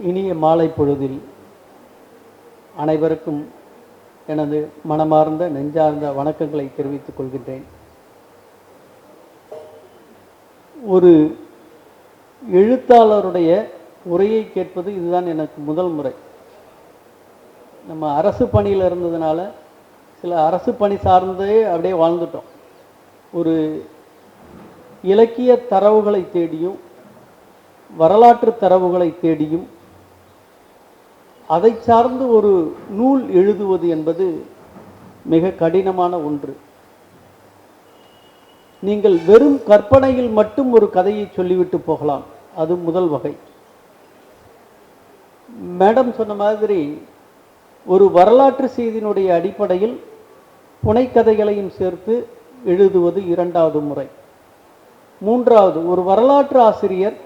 இனிய மாலை பொழுதில் அனைவருக்கும் எனது மனமார்ந்த நெஞ்சார்ந்த வணக்கங்களை தெரிவித்துக் கொள்கின்றேன். ஒரு எழுத்தாளருடைய உரையை கேட்பது இதுதான் எனக்கு முதல் முறை. நம்ம அரசு பணியில் இருந்ததுனால சில அரசு பணி சார்ந்தே அப்படியே வாழ்ந்துட்டோம். ஒரு இலக்கிய தரவுகளை தேடியும் வரலாற்று தரவுகளை தேடியும் அதை சார்ந்து ஒரு நூல் எழுதுவது என்பது மிக கடினமான ஒன்று. நீங்கள் வெறும் கற்பனையில் மட்டும் ஒரு கதையை சொல்லிவிட்டு போகலாம். அது முதல் வகை. மேடம் சொன்ன மாதிரி ஒரு வரலாற்று செய்தியினுடைய அடிப்படையில் புனைக்கதைகளையும் சேர்த்து எழுதுவது இரண்டாவது முறை. மூன்றாவது ஒரு வரலாற்று ஆசிரியர்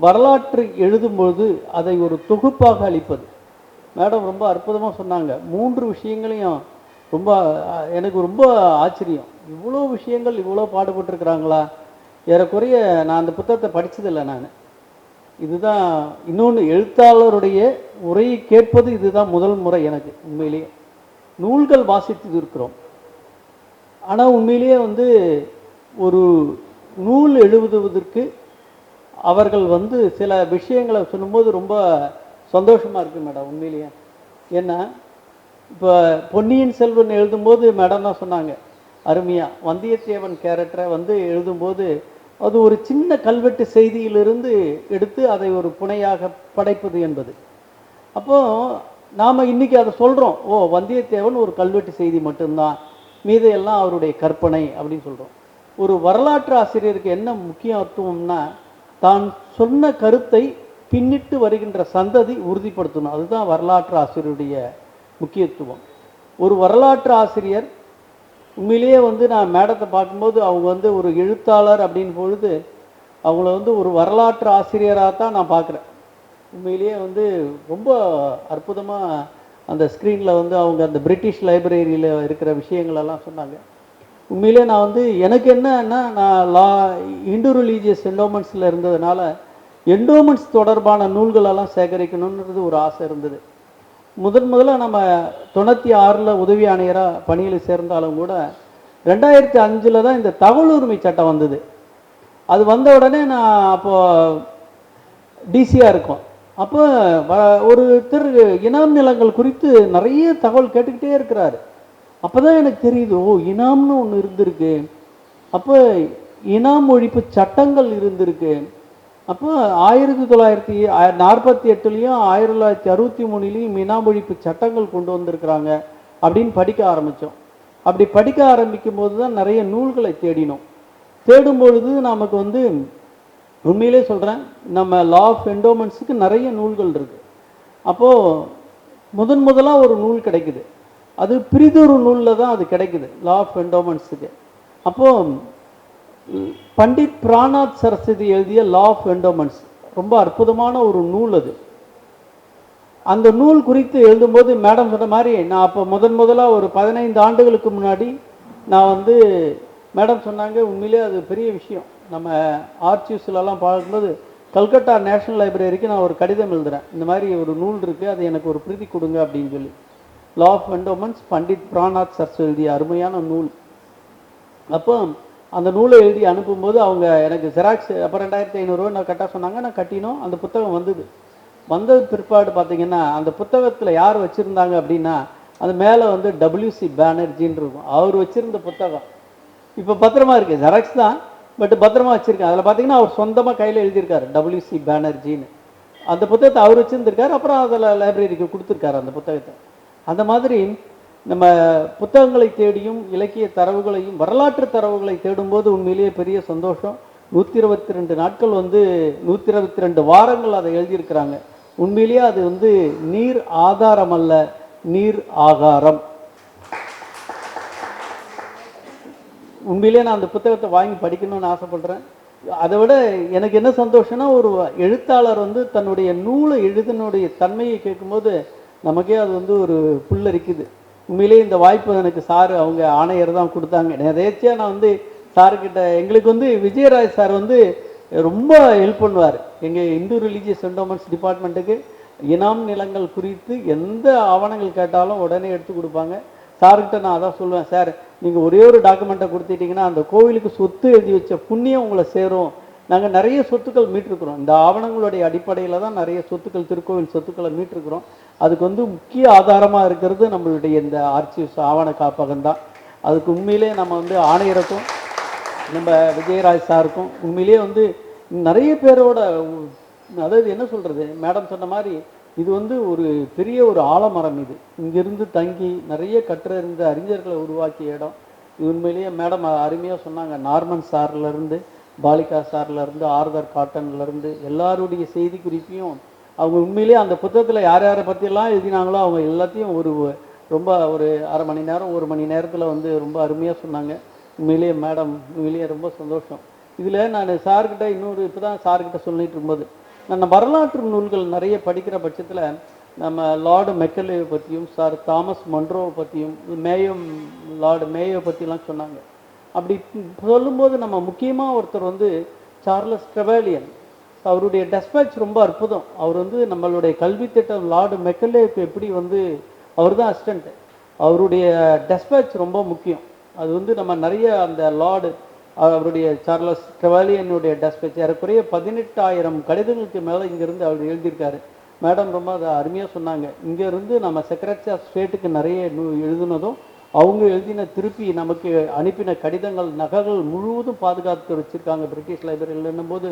வரலாற்று எழுதும்பொழுது அதை ஒரு தொகுப்பாக அளிப்பது. மேடம் ரொம்ப அற்புதமாக சொன்னாங்க. மூன்று விஷயங்களையும் ரொம்ப எனக்கு ரொம்ப ஆச்சரியம். இவ்வளோ விஷயங்கள் இவ்வளோ பாடுபட்டிருக்கிறாங்களா? ஏறக்குறைய நான் அந்த புத்தகத்தை படித்ததில்லை நான். இதுதான் இன்னொன்று எழுத்தாளருடைய உரையை கேட்பது இதுதான் முதல் முறை எனக்கு உண்மையிலேயே. நூல்கள் வாசித்து இருக்கிறோம். ஆனால் உண்மையிலேயே வந்து ஒரு நூல் எழுதுவதற்கு அவர்கள் வந்து சில விஷயங்களை சொல்லும்போது ரொம்ப சந்தோஷமாக இருக்குது மேடம் உண்மையிலேயே. ஏன்னா இப்போ பொன்னியின் செல்வன் எழுதும்போது மேடம் தான் சொன்னாங்க அருமையாக வந்தியத்தேவன் கேரக்டரை வந்து எழுதும்போது அது ஒரு சின்ன கல்வெட்டு செய்தியிலிருந்து எடுத்து அதை ஒரு புனையாக படைப்பது என்பது. அப்போ நாம் இன்றைக்கி அதை சொல்கிறோம் ஓ வந்தியத்தேவன் ஒரு கல்வெட்டு செய்தி மட்டும்தான் மீதையெல்லாம் அவருடைய கற்பனை அப்படின்னு சொல்கிறோம் ஒரு வரலாற்று ஆசிரியருக்கு என்ன முக்கியத்துவம்னா தான் சொன்ன கருத்தை பின்னிட்டு வருகின்ற சந்ததி உறுதிப்படுத்தணும். அதுதான் வரலாற்று ஆசிரியருடைய முக்கியத்துவம். ஒரு வரலாற்று ஆசிரியர் உண்மையிலேயே வந்து நான் மேடத்தை பார்க்கும்போது அவங்க வந்து ஒரு எழுத்தாளர் அப்படின்னு பொழுது அவங்கள வந்து ஒரு வரலாற்று ஆசிரியராக தான் நான் பார்க்குறேன். உண்மையிலேயே வந்து ரொம்ப அற்புதமாக அந்த ஸ்க்ரீனில் வந்து அவங்க அந்த பிரிட்டிஷ் லைப்ரரியில் இருக்கிற விஷயங்களெல்லாம் சொன்னாங்க. உண்மையிலே நான் வந்து எனக்கு என்னன்னா நான் லா இண்டோ ரிலீஜியஸ் என்டோமெண்ட்ஸில் இருந்ததுனால என்டோமெண்ட்ஸ் தொடர்பான நூல்களெல்லாம் சேகரிக்கணுன்றது ஒரு ஆசை இருந்தது. முதன் முதல்ல நம்ம தொண்ணூற்றி ஆறில் உதவி ஆணையராக பணியில் சேர்ந்தாலும் கூட ரெண்டாயிரத்தி அஞ்சில் தான் இந்த தகவல் உரிமை சட்டம் வந்தது. அது வந்த உடனே நான் அப்போது டிசியாக இருக்கும். அப்போ வ- ஒருத்தர் இனாம் நிலங்கள் குறித்து நிறைய தகவல் கேட்டுக்கிட்டே இருக்கிறாரு. அப்போ தான் எனக்கு தெரியுது ஓ இனாம்னு ஒன்று இருந்திருக்கு. அப்போ இனாம் ஒழிப்பு சட்டங்கள் இருந்திருக்கு. அப்போ ஆயிரத்தி தொள்ளாயிரத்தி நாற்பத்தி எட்டுலேயும் ஆயிரத்தி தொள்ளாயிரத்தி அறுபத்தி மூணுலேயும் மினாமொழிப்பு சட்டங்கள் கொண்டு வந்திருக்கிறாங்க அப்படின்னு படிக்க ஆரம்பித்தோம் அப்படி படிக்க ஆரம்பிக்கும் போது தான் நிறைய நூல்களை தேடினோம். தேடும் பொழுது நமக்கு வந்து உண்மையிலே சொல்கிறேன் நம்ம லா ஆஃப் என்டோமெண்ட்ஸுக்கு நிறைய நூல்கள் இருக்குது அப்போது முதன் முதலாக ஒரு நூல் கிடைக்குது. அது பிரிதொரு நூலில் தான் அது கிடைக்குது லா ஆஃப் என்டோமெண்ட்ஸுக்கு அப்போது பண்டிட் பிராணாத் சரஸ்வதி எழுதிய லா ஆஃப் என்டோமெண்ட்ஸ் ரொம்ப அற்புதமான ஒரு நூல் அது. அந்த நூல் குறித்து எழுதும்போது மேடம் சொன்ன மாதிரி நான் அப்போ முதன் முதலாக ஒரு பதினைந்து ஆண்டுகளுக்கு முன்னாடி நான் வந்து மேடம் சொன்னாங்க உண்மையிலே அது பெரிய விஷயம். நம்ம ஆர்ச்சியூஸ்லலாம் பார்க்கும்போது கல்கட்டா நேஷனல் லைப்ரரிக்கு நான் ஒரு கடிதம் எழுதுகிறேன் இந்த மாதிரி ஒரு நூல் இருக்குது அது எனக்கு ஒரு பிரீதி கொடுங்க அப்படின்னு சொல்லி. Law of endowments Pandit Pranath சர்ஸ் எழுதிய அருமையான நூல். அப்போ அந்த நூலை எழுதி அனுப்பும்போது அவங்க எனக்கு ஜெராக்ஸ் அப்போ ரெண்டாயிரத்தி ஐநூறுரூவா நான் கட்டாக சொன்னாங்க. நான் கட்டினோம். அந்த புத்தகம் வந்தது. வந்தது பிற்பாடு பார்த்தீங்கன்னா அந்த புத்தகத்தில் யார் வச்சுருந்தாங்க அப்படின்னா அது மேலே வந்து டபிள்யூசி பேனர்ஜின்னு இருக்கும். அவர் வச்சுருந்த புத்தகம். இப்போ பத்திரமா இருக்குது ஜெராக்ஸ் தான் பட் பத்திரமா வச்சுருக்கேன் அதில் பார்த்தீங்கன்னா அவர் சொந்தமாக கையில் எழுதியிருக்காரு டபிள்யூசி பேனர்ஜின்னு அந்த புத்தகத்தை அவர் வச்சுருந்துருக்காரு. அப்புறம் அதில் லைப்ரரிக்கு கொடுத்துருக்காரு அந்த புத்தகத்தை. அந்த மாதிரி நம்ம புத்தகங்களை தேடியும் இலக்கிய தரவுகளையும் வரலாற்று தரவுகளை தேடும்போது உண்மையிலேயே பெரிய சந்தோஷம். நூற்றி இருபத்தி ரெண்டு நாட்கள் வந்து நூற்றி இருபத்தி ரெண்டு வாரங்கள் அதை எழுதியிருக்கிறாங்க. உண்மையிலேயே அது வந்து நீர் ஆதாரம் அல்ல நீர் ஆகாரம். உண்மையிலேயே நான் அந்த புத்தகத்தை வாங்கி படிக்கணும்னு ஆசைப்படுறேன். அதை விட எனக்கு என்ன சந்தோஷம்னா ஒரு எழுத்தாளர் வந்து தன்னுடைய நூலை எழுதினுடைய தன்மையை கேட்கும்போது நமக்கே அது வந்து ஒரு புல்லரிக்குது. உண்மையிலேயே இந்த வாய்ப்பு எனக்கு சார் அவங்க ஆணையர் தான் கொடுத்தாங்க. நிறையச்சியாக நான் வந்து சார்கிட்ட எங்களுக்கு வந்து விஜயராஜ் சார் வந்து ரொம்ப ஹெல்ப் பண்ணுவார். எங்கள் இந்து ரிலீஜியஸ் என்டோமெண்ட்ஸ் டிபார்ட்மெண்ட்டுக்கு இனாம் நிலங்கள் குறித்து எந்த ஆவணங்கள் கேட்டாலும் உடனே எடுத்து கொடுப்பாங்க. சார்கிட்ட நான் அதான் சொல்லுவேன் சார் நீங்கள் ஒரே ஒரு டாக்குமெண்ட்டை கொடுத்துட்டிங்கன்னா அந்த கோவிலுக்கு சொத்து எழுதி வச்ச புண்ணியம் உங்களை சேரும். நாங்கள் நிறைய சொத்துக்கள் மீட்டிருக்கிறோம். இந்த ஆவணங்களுடைய அடிப்படையில் தான் நிறைய சொத்துக்கள் திருக்கோவில் சொத்துக்களை மீட்டிருக்கிறோம். அதுக்கு வந்து முக்கிய ஆதாரமாக இருக்கிறது நம்மளுடைய இந்த ஆர்ச்சிவ்ஸ் ஆவண காப்பகம் தான். அதுக்கு உண்மையிலே நம்ம வந்து ஆணையருக்கும் நம்ம விஜயராஜ் சாருக்கும் உண்மையிலேயே வந்து நிறைய பேரோட அதாவது என்ன சொல்கிறது மேடம் சொன்ன மாதிரி இது வந்து ஒரு பெரிய ஒரு ஆலமரம் இது. இங்கிருந்து தங்கி நிறைய கற்றறிந்த அறிஞர்களை உருவாக்கிய இடம். இது உண்மையிலேயே மேடம் அருமையாக சொன்னாங்க. நார்மன் சார்லேருந்து இருந்து பாலிகா சார்லேருந்து ஆர்தர் காட்டன்லேருந்து எல்லாருடைய செய்தி குறிப்பையும் அவங்க உண்மையிலேயே அந்த புத்தகத்தில் யார் யாரை பற்றியெல்லாம் எழுதினாங்களோ அவங்க எல்லாத்தையும் ஒரு ரொம்ப ஒரு அரை மணி நேரம் ஒரு மணி நேரத்தில் வந்து ரொம்ப அருமையாக சொன்னாங்க. உண்மையிலேயே மேடம் உண்மையிலேயே ரொம்ப சந்தோஷம். இதில் நான் சார்கிட்ட இன்னொரு இப்போ தான் சார்கிட்ட சொல்லிகிட்டு இருக்கும்போது நான் வரலாற்று நூல்கள் நிறைய படிக்கிற பட்சத்தில் நம்ம லார்டு மெக்கலேவை பற்றியும் சார் தாமஸ் மன்ரோவை பற்றியும் மேயோ லார்டு மேயோ பற்றிலாம் சொன்னாங்க. அப்படி சொல்லும்போது நம்ம முக்கியமாக ஒருத்தர் வந்து சார்லஸ் ட்ரெவேலியன். அவருடைய டெஸ்பேச் ரொம்ப அற்புதம். அவர் வந்து நம்மளுடைய கல்வி திட்டம் லார்டு மெக்கலேக்கு எப்படி வந்து அவர் தான் அசிஸ்டண்ட் அவருடைய டெஸ்பேச் ரொம்ப முக்கியம். அது வந்து நம்ம நிறைய அந்த லார்டு அவருடைய சார்லஸ் ட்ரெவாலியனுடைய டெஸ்பேச் ஏறக்குறைய பதினெட்டாயிரம் கடிதங்களுக்கு மேலே இங்கேருந்து அவர் எழுதியிருக்காரு. மேடம் ரொம்ப அதை அருமையாக சொன்னாங்க. இங்கேருந்து நம்ம செக்ரட்டரி ஆஃப் ஸ்டேட்டுக்கு நிறைய எழுதுனதும் அவங்க எழுதின திருப்பி நமக்கு அனுப்பின கடிதங்கள் நகல்கள் முழுவதும் பாதுகாத்து வச்சுருக்காங்க பிரிட்டிஷ் லைப்ரரியில் போது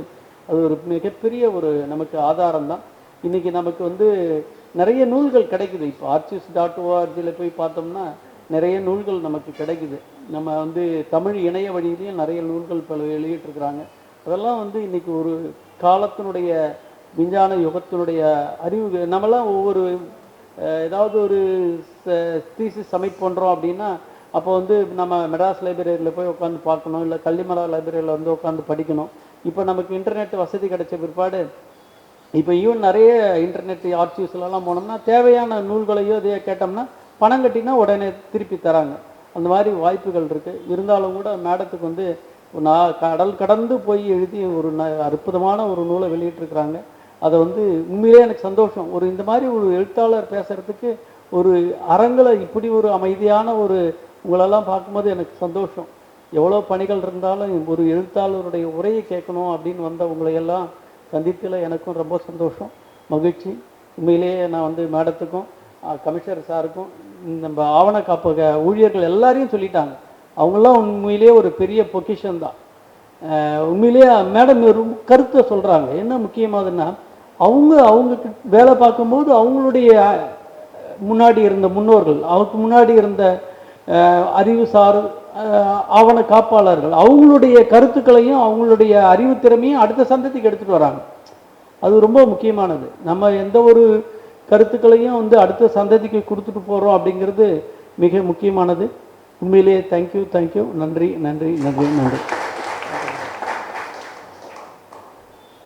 அது ஒரு மிகப்பெரிய ஒரு நமக்கு ஆதாரம் தான் இன்றைக்கி நமக்கு வந்து நிறைய நூல்கள் கிடைக்குது. இப்போ ஆர்ச்சிஸ் டாட் ஓஆர்ஜியில் போய் பார்த்தோம்னா நிறைய நூல்கள் நமக்கு கிடைக்குது. நம்ம வந்து தமிழ் இணைய வழியிலையும் நிறைய நூல்கள் பல வெளியிட்டிருக்கிறாங்க. அதெல்லாம் வந்து இன்றைக்கி ஒரு காலத்தினுடைய விஞ்ஞான யுகத்தினுடைய அறிவு நம்மலாம் ஒவ்வொரு ஏதாவது ஒரு தீசிஸ் சப்மிட் பண்ணுறோம் அப்படின்னா அப்போ வந்து நம்ம மெட்ராஸ் லைப்ரரியில் போய் உட்காந்து பார்க்கணும் இல்லை கள்ளிமலா லைப்ரரியில் வந்து உட்காந்து படிக்கணும். இப்போ நமக்கு இன்டர்நெட் வசதி கிடைச்ச பிற்பாடு இப்போ ஈவன் நிறைய இன்டர்நெட் ஆர்ச்சிவ்ஸ்லலாம் போனோம்னா தேவையான நூல்களையோ இதையோ கேட்டோம்னா பணம் கட்டினா உடனே திருப்பி தராங்க. அந்த மாதிரி வாய்ப்புகள் இருக்குது இருந்தாலும் கூட மேடத்துக்கு வந்து நான் கடல் கடந்து போய் எழுதி ஒரு ந- அற்புதமான ஒரு நூலை வெளியிட்டிருக்கிறாங்க. அதை வந்து உண்மையிலே எனக்கு சந்தோஷம். ஒரு இந்த மாதிரி ஒரு எழுத்தாளர் பேசுறதுக்கு ஒரு அரங்கில் இப்படி ஒரு அமைதியான ஒரு உங்களெல்லாம் பார்க்கும்போது எனக்கு சந்தோஷம். எவ்வளோ பணிகள் இருந்தாலும் ஒரு எழுத்தாளருடைய உரையை கேட்கணும் அப்படின்னு வந்த உங்களையெல்லாம் சந்தித்தில் எனக்கும் ரொம்ப சந்தோஷம் மகிழ்ச்சி. உண்மையிலேயே நான் வந்து மேடத்துக்கும் கமிஷனர் சாருக்கும் நம்ம ஆவண காப்பக ஊழியர்கள் எல்லாரையும் சொல்லிட்டாங்க. அவங்களாம் உண்மையிலேயே ஒரு பெரிய பொக்கிஷன் தான் உண்மையிலேயே மேடம் ரொம்ப கருத்தை சொல்கிறாங்க என்ன முக்கியமானதுன்னா அவங்க அவங்க வேலை பார்க்கும்போது அவங்களுடைய முன்னாடி இருந்த முன்னோர்கள் அவருக்கு முன்னாடி இருந்த அறிவுசார் ஆவண காப்பாளர்கள் அவங்களுடைய கருத்துக்களையும் அவங்களுடைய அறிவு திறமையும் அடுத்த சந்ததிக்கு எடுத்துகிட்டு வராங்க. அது ரொம்ப முக்கியமானது. நம்ம எந்த ஒரு கருத்துக்களையும் வந்து அடுத்த சந்ததிக்கு கொடுத்துட்டு போகிறோம் அப்படிங்கிறது மிக முக்கியமானது. உண்மையிலேயே தேங்க்யூ தேங்க்யூ நன்றி நன்றி நன்றி நன்றி.